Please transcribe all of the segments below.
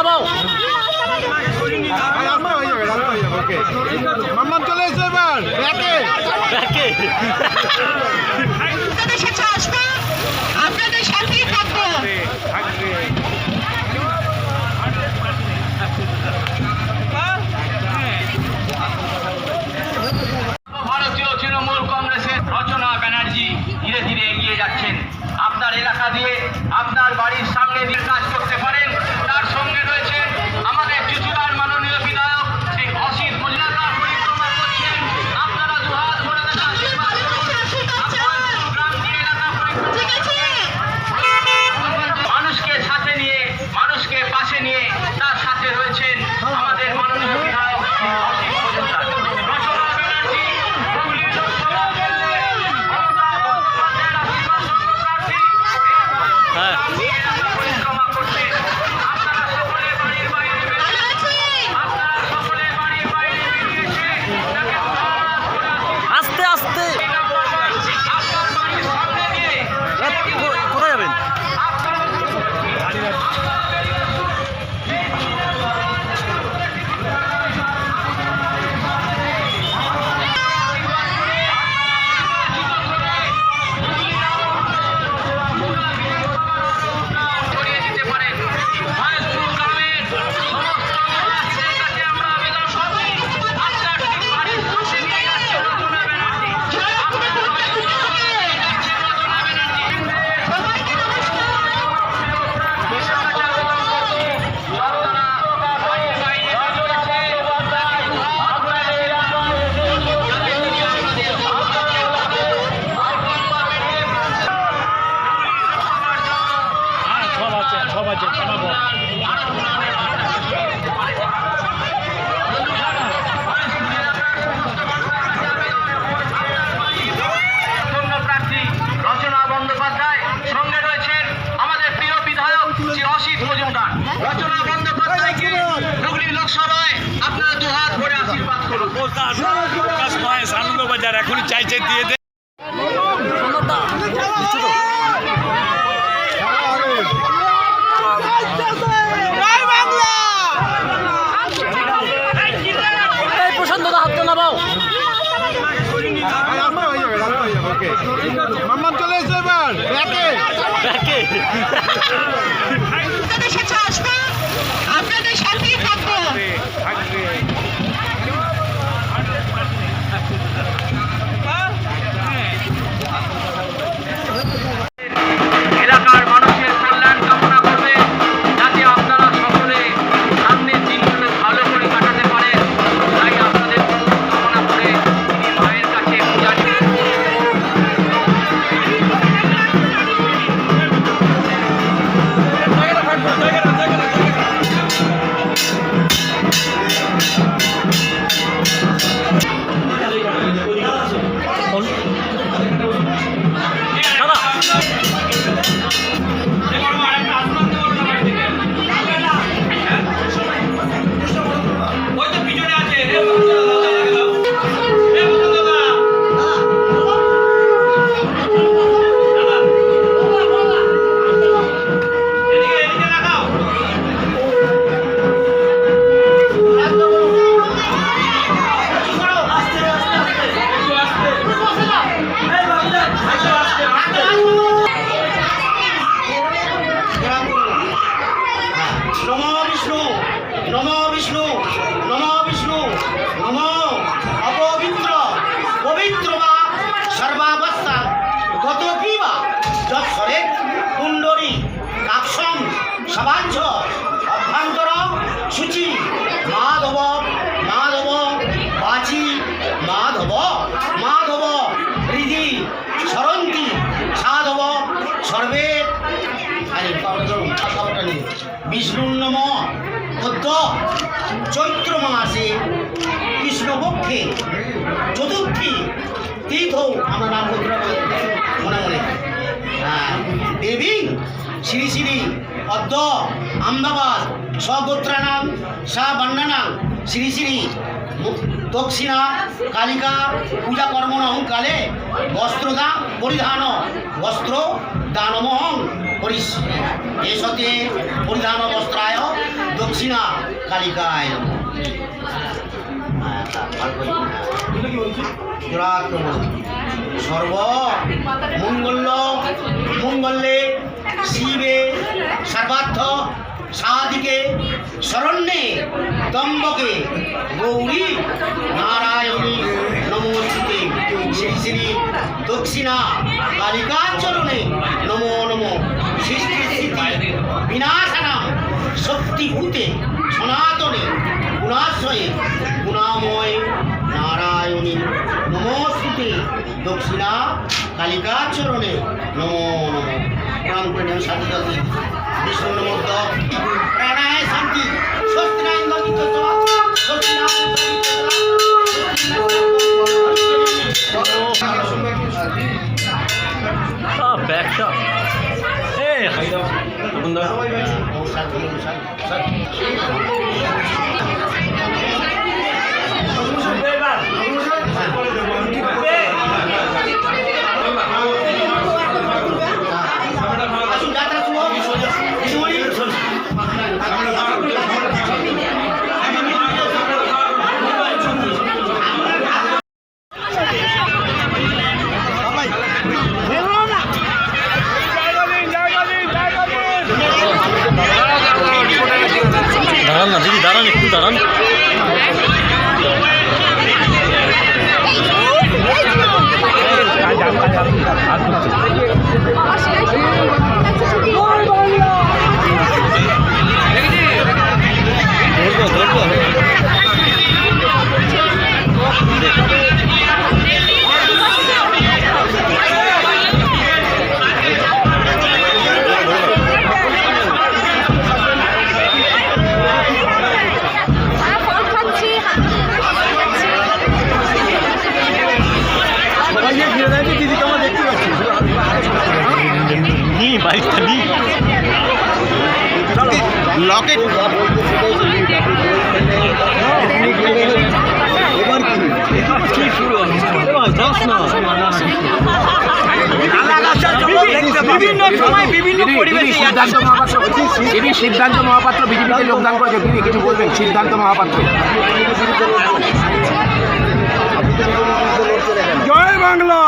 সরাও মাম্মাম চলে এসে এবার। সমতা প্রকাশ মহেশ আনন্দবাজার এখনই চাইছে দিয়ে দে। চলে এসে এবার ব্যাকে। ব্যাকে। নম বিষ্ণু নম বিষ্ণু বিষ্ণু অপবিত্র পবিত্র বা যৎসরে কুণ্ডরী কাক্ষম সবাঞ্ছ মাসে কৃষ্ণপক্ষে চতুর্থী তীর্থ আমরা নাম মনে মনে দেবী শ্রী শ্রী অদ্য আমদাবাদ স্বগোত্রানাম সা বান্ডানাম শ্রী শ্রী দক্ষিণা কালিকা পূজা কর্মণং কালে বস্ত্রদান পরিধান, বস্ত্র দানমহং করিস এ পরিধান বস্ত্রায় দক্ষিণা কালিকায় সর্ব মঙ্গল মঙ্গলে শিবে সর্বার্থ সাধিকে শরণ্যে তম্বকে গৌরী নারায়ণী নমস্তে শ্রী শ্রী দক্ষিণা কালিকাচরণে নমো নমো সৃষ্টি স্থিতি বিনাশনাম শক্তিভূতে সনাতনে গুণাশ্রয়ে গুণাময় নারায়ণী। নমস্তুতে দক্ষিণা কালিকাচরণে নমো নমো। সাধু দাদি বিষ্ণু নমোদ প্রাণায় শান্তি। স্বস্তি না ইন্দ্রিত স্বস্তি নি লকেট এবার কি কি শুরু যাস না বিভিন্ন সময় বিভিন্ন পরিবেশে সিদ্ধান্ত মহাপাত্র তিনি সিদ্ধান্ত মহাপাত্র বিজেপিতে যোগদান করেছে তিনি কিছু বলবেন? সিদ্ধান্ত মহাপাত্র। জয় বাংলা!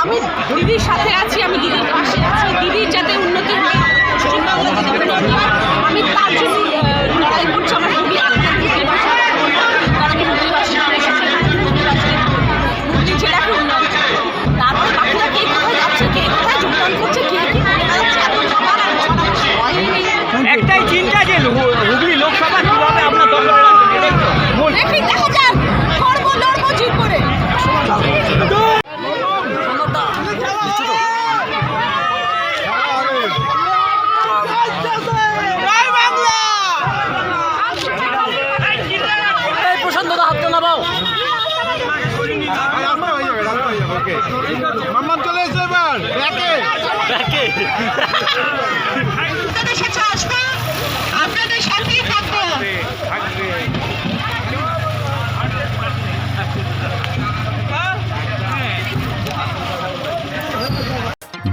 আমি দিদির সাথে আছি আমি দিদির পাশে আছি।